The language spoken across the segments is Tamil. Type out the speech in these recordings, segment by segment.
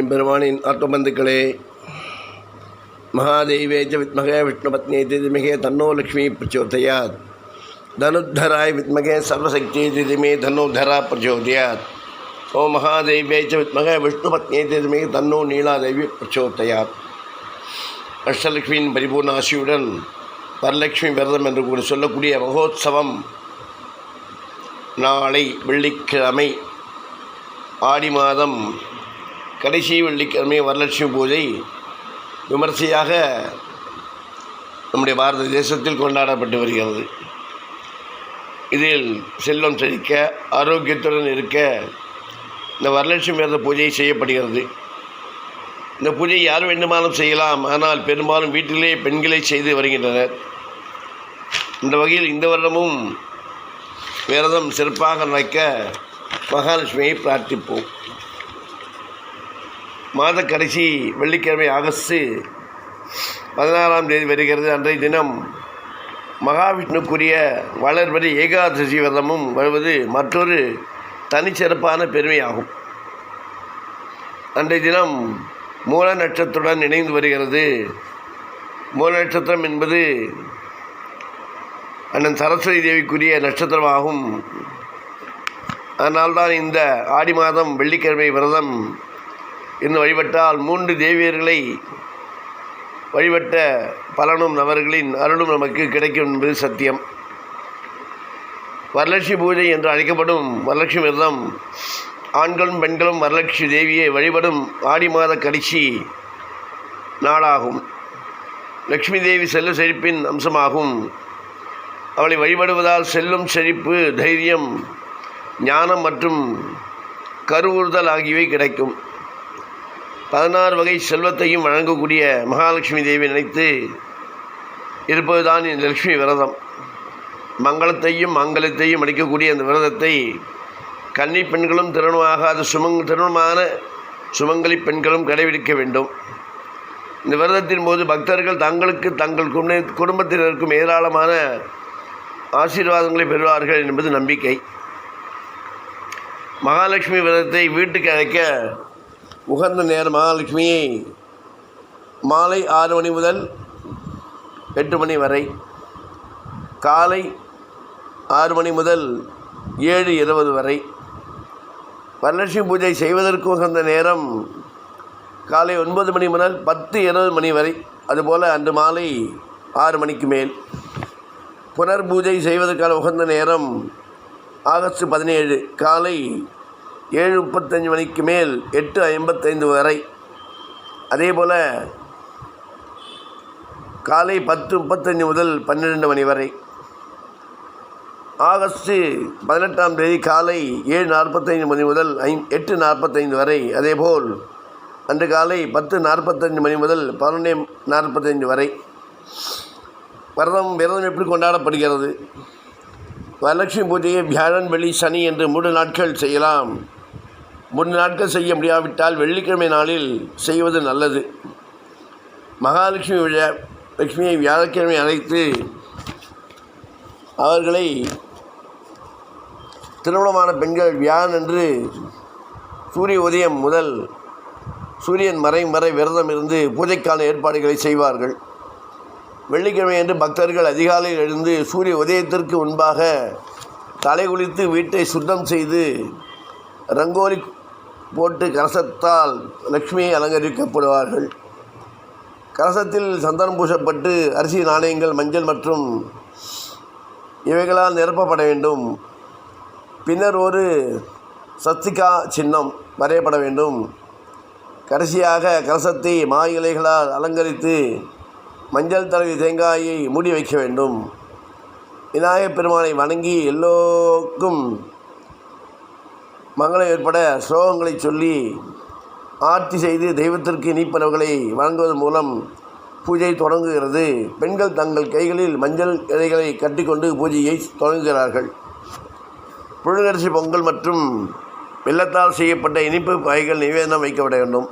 எம்பெருமானின் ஆத்மபந்துக்களே மகாதேவேஜ வித்மகே விஷ்ணுபத்னே திதிமிகே தன்னோ லக்ஷ்மி பிரச்சோதயாத். தனுத்தராய் வித்மகே சர்வசக்தி திதிமே தன்னோத்தரா பிரச்சோதயாத். ஓ மகாதேவேஜ வித்மகே விஷ்ணுபத்னே திதிமிகே தன்னோ நீலாதேவி பிரச்சோதயாத். அஷ்டலக்ஷ்மியின் பரிபூர்ண ஆசியுடன் வரலட்சுமி விரதம் என்று கூட சொல்லக்கூடிய மகோத்சவம் நாளை வெள்ளிக்கிழமை ஆடி மாதம் கடைசி வெள்ளிக்கிழமை வரலட்சுமி பூஜை விமர்சையாக நம்முடைய பாரத தேசத்தில் கொண்டாடப்பட்டு வருகிறது. இதில் செல்வம் செழிக்க ஆரோக்கியத்துடன் இருக்க இந்த வரலட்சுமி விரத பூஜை செய்யப்படுகிறது. இந்த பூஜை யார் வேண்டுமானாலும் செய்யலாம். ஆனால் பெரும்பாலும் வீட்டிலே பெண்களை செய்து வருகின்றனர். இந்த வகையில் இந்த வருடமும் விரதம் சிறப்பாக நடக்க மகாலட்சுமியை பிரார்த்திப்போம். மாத கடைசி வெள்ளிக்கிழமை ஆகஸ்ட் பதினாறாம் தேதி வருகிறது. அன்றைய தினம் மகாவிஷ்ணுக்குரிய வளர்வரி ஏகாதசி விரதமும் வருவது மற்றொரு தனிச்சிறப்பான பெருமையாகும். அன்றைய தினம் மூல நட்சத்திரத்துடன் இணைந்து வருகிறது. மூல நட்சத்திரம் என்பது அண்ணன் சரஸ்வதி தேவிக்குரிய நட்சத்திரமாகும். அதனால்தான் இந்த ஆடி மாதம் வெள்ளிக்கிழமை விரதம் இன்று வழிபட்டால் மூன்று தேவியர்களை வழிபட்ட பலனும் அவர்களின் அருளும் நமக்கு கிடைக்கும் என்பது சத்தியம். வரலட்சுமி பூஜை என்று அழைக்கப்படும் வரலட்சுமி விரதம் ஆண்களும் பெண்களும் வரலட்சுமி தேவியை வழிபடும் ஆடி மாத கடைசி நாளாகும். லக்ஷ்மி தேவி செல்ல செழிப்பின் அம்சமாகும். அவளை வழிபடுவதால் செல்லும் செழிப்பு தைரியம் ஞானம் மற்றும் கருவுறுதல் ஆகியவை கிடைக்கும். பதினாறு வகை செல்வத்தையும் வழங்கக்கூடிய மகாலட்சுமி தேவி நினைத்து இருப்பதுதான் இந்த லட்சுமி விரதம். மங்களத்தையும் மங்களத்தையும் அளிக்கக்கூடிய அந்த விரதத்தை கன்னி பெண்களும் திருமணமாகாத சுமங் திருமணமான சுமங்கலி பெண்களும் கடைபிடிக்க வேண்டும். இந்த விரதத்தின் போது பக்தர்கள் தங்களுக்கு தங்கள் குடும்பத்தில் குடும்பத்தினருக்கும் ஏராளமான ஆசீர்வாதங்களை பெறுவார்கள் என்பது நம்பிக்கை. மகாலட்சுமி விரதத்தை வீட்டுக்கு அழைக்க உகந்த நேரம் மகாலட்சுமியை மாலை ஆறு மணி முதல் எட்டு மணி வரை. காலை ஆறு மணி முதல் ஏழு இருபது வரை. வரலட்சுமி பூஜை செய்வதற்கு உகந்த நேரம் காலை ஒன்பது மணி முதல் பத்து இருபது மணி வரை. அதுபோல் அன்று மாலை ஆறு மணிக்கு மேல். புனர் பூஜை செய்வதற்கான உகந்த நேரம் ஆகஸ்ட் பதினேழு. காலை ஏழு முப்பத்தஞ்சு மணிக்கு மேல் எட்டு ஐம்பத்தைந்து வரை. அதே போல் காலை பத்து முப்பத்தஞ்சு முதல் பன்னிரெண்டு மணி வரை. ஆகஸ்ட்டு பதினெட்டாம் தேதி காலை ஏழு நாற்பத்தைந்து மணி முதல் ஐ எட்டு நாற்பத்தைந்து வரை. அதேபோல் அன்று காலை பத்து நாற்பத்தஞ்சு மணி முதல் பதினொன்று நாற்பத்தைந்து வரை. விரதம் விரதம் எப்படி கொண்டாடப்படுகிறது? வரலட்சுமி பூஜையை வியாழன் வெள்ளி சனி என்று மூன்று நாட்கள் செய்யலாம். முன் நாட்கள் செய்ய முடியாவிட்டால் வெள்ளிக்கிழமை நாளில் செய்வது நல்லது. மகாலட்சுமி விழா லட்சுமியை வியாழக்கிழமை அழைத்து அவர்களை திருமணமான பெண்கள் வியாழன் என்று சூரிய உதயம் முதல் சூரியன் மறையும் வரை விரதம் இருந்து பூஜைக்கான ஏற்பாடுகளை செய்வார்கள். வெள்ளிக்கிழமை என்று பக்தர்கள் அதிகாலையில் எழுந்து சூரிய உதயத்திற்கு முன்பாக தலை குளித்து வீட்டை சுத்தம் செய்து ரங்கோலி போட்டு கலசத்தால் லக்ஷ்மியை அலங்கரிக்கப்படுவார்கள். கலசத்தில் சந்தனம் பூசப்பட்டு அரிசி நாணயங்கள் மஞ்சள் மற்றும் இவைகளால் நிரப்பப்பட வேண்டும். பின்னர் ஒரு சத்திகா சின்னம் வரையப்பட வேண்டும். கடைசியாக கலசத்தை மா இலைகளால் அலங்கரித்து மஞ்சள் தடவி தேங்காயை மூடி வைக்க வேண்டும். விநாயகப் பெருமானை வணங்கி எல்லோருக்கும் மங்களம் ஏற்பட ஸ்லோகங்களை சொல்லி ஆர்த்தி செய்து தெய்வத்திற்கு இனிப்பனவுகளை வழங்குவதன் மூலம் பூஜை தொடங்குகிறது. பெண்கள் தங்கள் கைகளில் மஞ்சள் இலைகளை கட்டிக்கொண்டு பூஜையை தொடங்குகிறார்கள். புழுங்கரிசி பொங்கல் மற்றும் வெள்ளத்தால் செய்யப்பட்ட இனிப்பு வகைகள் நிவேதனம் வைக்கப்பட வேண்டும்.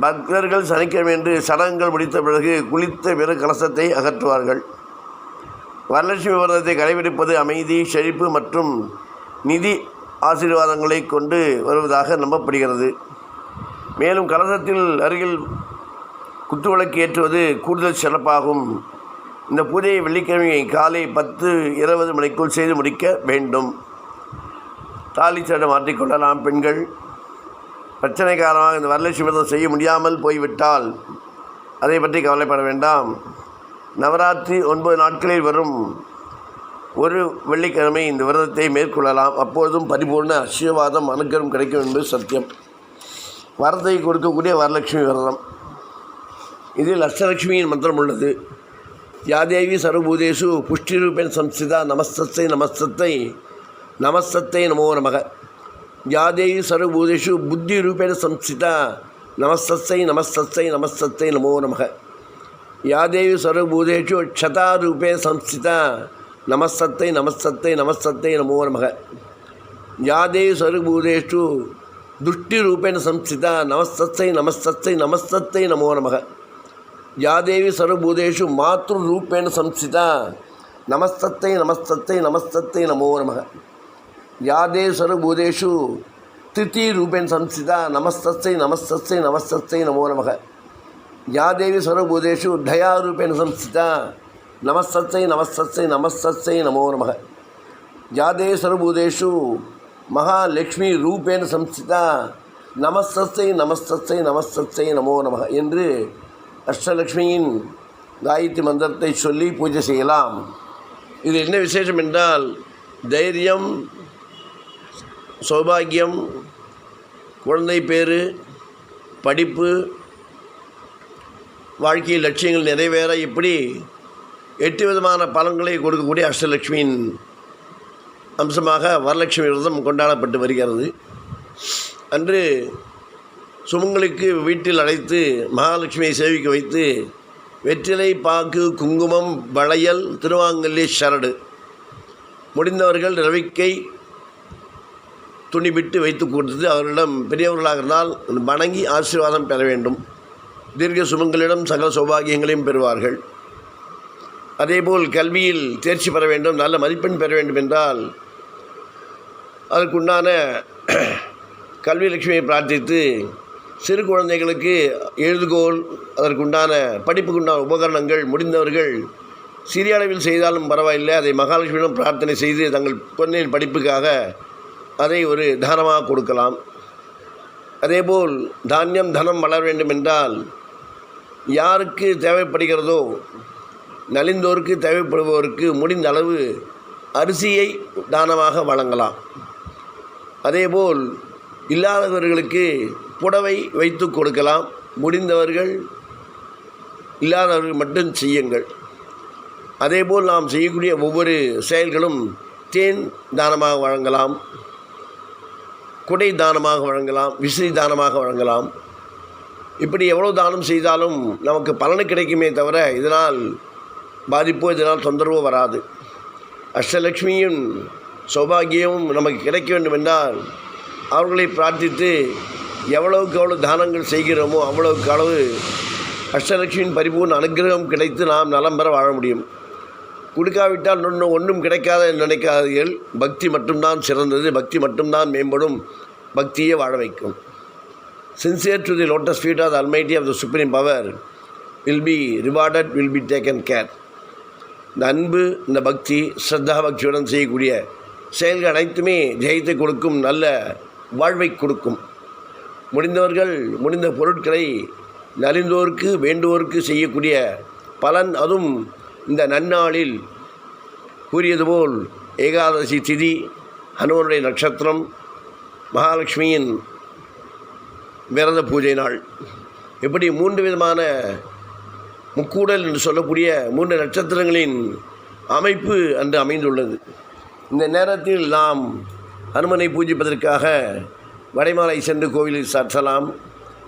பக்தர்கள் சனிக்கிழமையன்று சடங்குகள் முடித்த பிறகு குளித்த பிற கலசத்தை அகற்றுவார்கள். வரலட்சுமி விரதத்தை கடைபிடிப்பது அமைதி செழிப்பு மற்றும் நிதி ஆசீர்வாதங்களை கொண்டு வருவதாக நம்பப்படுகிறது. மேலும் கலசத்தில் அருகில் குத்துவிளக்கு ஏற்றுவது கூடுதல் சிறப்பாகும். இந்த பூஜையை வெள்ளிக்கிழமை காலை பத்து இருபது மணிக்குள் செய்து முடிக்க வேண்டும். தாலி சடை மாற்றிக்கொள்ளலாம் பெண்கள். பிரச்சனை காரணமாக இந்த வரலட்சுமி விரதம் செய்ய முடியாமல் போய்விட்டால் அதை பற்றி கவலைப்பட வேண்டாம். நவராத்திரி ஒன்பது நாட்களில் வரும் ஒரு வெள்ளிக்கிழமை இந்த விரதத்தை மேற்கொள்ளலாம். அப்பொழுதும் பரிபூர்ண ஆசீர்வாதம் அனுக்கிரம் கிடைக்கும் என்பது சத்தியம். வரத்தை கொடுக்கக்கூடிய வரலட்சுமி விரதம். இதில் அஷ்டலட்சுமியின் மந்திரம் உள்ளது. யாதேவி சர்வபூதேஷு புஷ்டிரூபேன் சம்சிதா நமஸ்தத்தை நமஸ்தத்தை நமஸ்தத்தை நமோ நமக. யாதேவி சர்வபூதேஷு புத்தி ரூபேண சம்ஸ்திதா நமஸ்தத்தை நமஸ்தத்தை நமஸ்தத்தை நமோ நமக. யாதேவி சர்வபூதேஷு க்ஷதாரூபே சம்ஸ்திதா நமஸ்தத்தை நமஸ்தத்தை நமஸ்தத்தை நமோ நமக. யாதே யாதேவி துஷ்டி ரூபேண சம்ஸ்திதா நமஸ்தத்தை நமஸ்தத்தை நமஸ்தத்தை நமோ நமக. யாதேவி சர்வபூதேஷு மாத்ரு ரூபேண சம்ஸ்திதா நமஸ்தத்தை நமஸ்தத்தை நமஸ்தத்தை நமோ நமக. யாதே சர்வபூதேஷு திருத்தி திருத்தீரூபேண சம்ஸ்திதா நமஸ்தத்தை நமஸ்தத்தை நமஸ்தத்தை நமோ நமக. யாதேவி சர்வபூதேஷு தயாரூபேண சம்ஸ்திதா நமஸ்தத்தை நமஸ்தத்தை நமஸ்தத்தை நமோ நமக ஜாதே சர்வபூதேஷு மகாலட்சுமி ரூபேண சம்ஸ்திதா நமஸ்தத்தை நமஸ்தத்தை நமஸ்தத்தை நமோ நமக என்று அஷ்டலக்ஷ்மியின் காயத்ரி மந்திரத்தை சொல்லி பூஜை செய்யலாம். இது என்ன விசேஷம் என்றால் தைரியம் சௌபாகியம் குழந்தை பேர் படிப்பு வாழ்க்கையில் லட்சியங்கள் நிறைவேற இப்படி எட்டு விதமான பலன்களை கொடுக்கக்கூடிய அஷ்டலட்சுமியின் அம்சமாக வரலட்சுமி விரதம் கொண்டாடப்பட்டு வருகிறது. அன்று சுமங்களுக்கு வீட்டில் அழைத்து மகாலட்சுமியை சேவிக்க வைத்து வெற்றிலை பாக்கு குங்குமம் வளையல் திருவாங்கல்லி சரடு முடிந்தவர்கள் ரவிக்கை துணி விட்டு வைத்து கொடுத்து அவர்களிடம் பெரியவர்களாக இருந்தால் வணங்கி ஆசீர்வாதம் பெற வேண்டும். தீர்க்க சுமங்களிடம் சகல சௌபாகியங்களையும் பெறுவார்கள். அதேபோல் கல்வியில் தேர்ச்சி பெற வேண்டும் நல்ல மதிப்பெண் பெற வேண்டும் என்றால் அதற்குண்டான கல்வி லட்சுமியை பிரார்த்தித்து சிறு குழந்தைகளுக்கு எழுதுகோல் அதற்குண்டான படிப்புக்குண்டான உபகரணங்கள் முடிந்தவர்கள் சிறிய அளவில் செய்தாலும் பரவாயில்லை. அதை மகாலட்சுமியிடம் பிரார்த்தனை செய்து தங்கள் குழந்தையின் படிப்புக்காக அதை ஒரு தானமாக கொடுக்கலாம். அதேபோல் தானியம் தனம் வளர வேண்டும் என்றால் யாருக்கு தேவைப்படுகிறதோ நலிந்தோருக்கு தேவைப்படுபவருக்கு முடிந்த அளவு அரிசியை தானமாக வழங்கலாம். அதேபோல் இல்லாதவர்களுக்கு புடவை வைத்து கொடுக்கலாம். முடிந்தவர்கள் இல்லாதவர்கள் மட்டும் செய்யுங்கள். அதேபோல் நாம் செய்யக்கூடிய ஒவ்வொரு செயல்களும் தேன் தானமாக வழங்கலாம். குடை தானமாக வழங்கலாம். விசிறி தானமாக வழங்கலாம். இப்படி எவ்வளோ தானம் செய்தாலும் நமக்கு பலனு கிடைக்குமே தவிர இதனால் பாதிப்போ இதனால் தொந்தரவோ வராது. அஷ்டலக்ஷ்மியும் சௌபாகியமும் நமக்கு கிடைக்க வேண்டும் என்றால் அவர்களை பிரார்த்தித்து எவ்வளவுக்கு எவ்வளோ தானங்கள் செய்கிறோமோ அவ்வளவுக்கு அளவு அஷ்டலட்சுமியின் பரிபூர்ண அனுகிரகம் கிடைத்து நாம் நலம் பெற வாழ முடியும். கொடுக்காவிட்டால் இன்னும் ஒன்றும் கிடைக்காத நினைக்காதீர்கள். பக்தி மட்டும்தான் சிறந்தது. பக்தி மட்டும்தான் மேம்படும். பக்தியே வாழ வைக்கும். Sincere to the lotus feet of the almighty of the supreme power will be rewarded will be taken care இந்த அன்பு இந்த பக்தி ஸ்ரத்தா பக்தியுடன் செய்யக்கூடிய செயல்கள் அனைத்துமே ஜெயத்தை கொடுக்கும் நல்ல வாழ்வை கொடுக்கும். முடிந்தவர்கள் முடிந்த பொருட்களை நலிந்தோருக்கு வேண்டுவோருக்கு செய்யக்கூடிய பலன் அதுவும் இந்த நன்னாளில். கூறியது போல் ஏகாதசி திதி ஹனுமனுடைய நட்சத்திரம் மகாலட்சுமியின் விரத பூஜை நாள். இப்படி மூன்று விதமான முக்கூடல் என்று சொல்லக்கூடிய மூன்று நட்சத்திரங்களின் அமைப்பு அன்று அமைந்துள்ளது. இந்த நேரத்தில் நாம் அனுமனை பூஜிப்பதற்காக வடைமாலை சென்று கோவிலில் சாற்றலாம்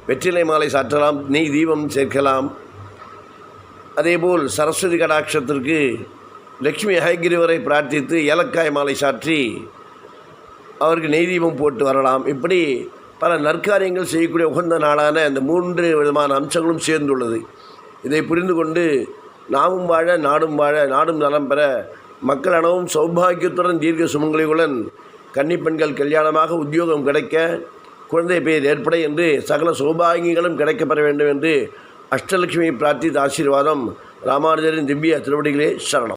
வெற்றிலை மாலை சாற்றலாம் நெய் தீபம் சேர்க்கலாம். அதேபோல் சரஸ்வதி கடாட்சத்திற்கு லக்ஷ்மி ஹயகிரிவரை பிரார்த்தித்து ஏலக்காய் மாலை சாற்றி அவருக்கு நெய் தீபம் போட்டு வரலாம். இப்படி பல நற்காரியங்கள் செய்யக்கூடிய உகந்த நாளான இந்த மூன்று விதமான அம்சங்களும் சேர்ந்துள்ளது. இதை புரிந்து கொண்டு நாமும் வாழ நாடும் வாழ நாடும் நலம் பெற மக்கள் அனவும் சௌபாகியத்துடன் தீர்க்க சுமங்கலிகளுடன் கன்னிப்பெண்கள் கல்யாணமாக உத்தியோகம் கிடைக்க குழந்தை பெயர் ஏற்பட என்று சகல சௌபாகியங்களும் கிடைக்கப்பெற வேண்டும் என்று அஷ்டலட்சுமி பிரார்த்தித்த ஆசீர்வாதம் ராமானுஜரின் திவ்ய திருவடிகளே சரணம்.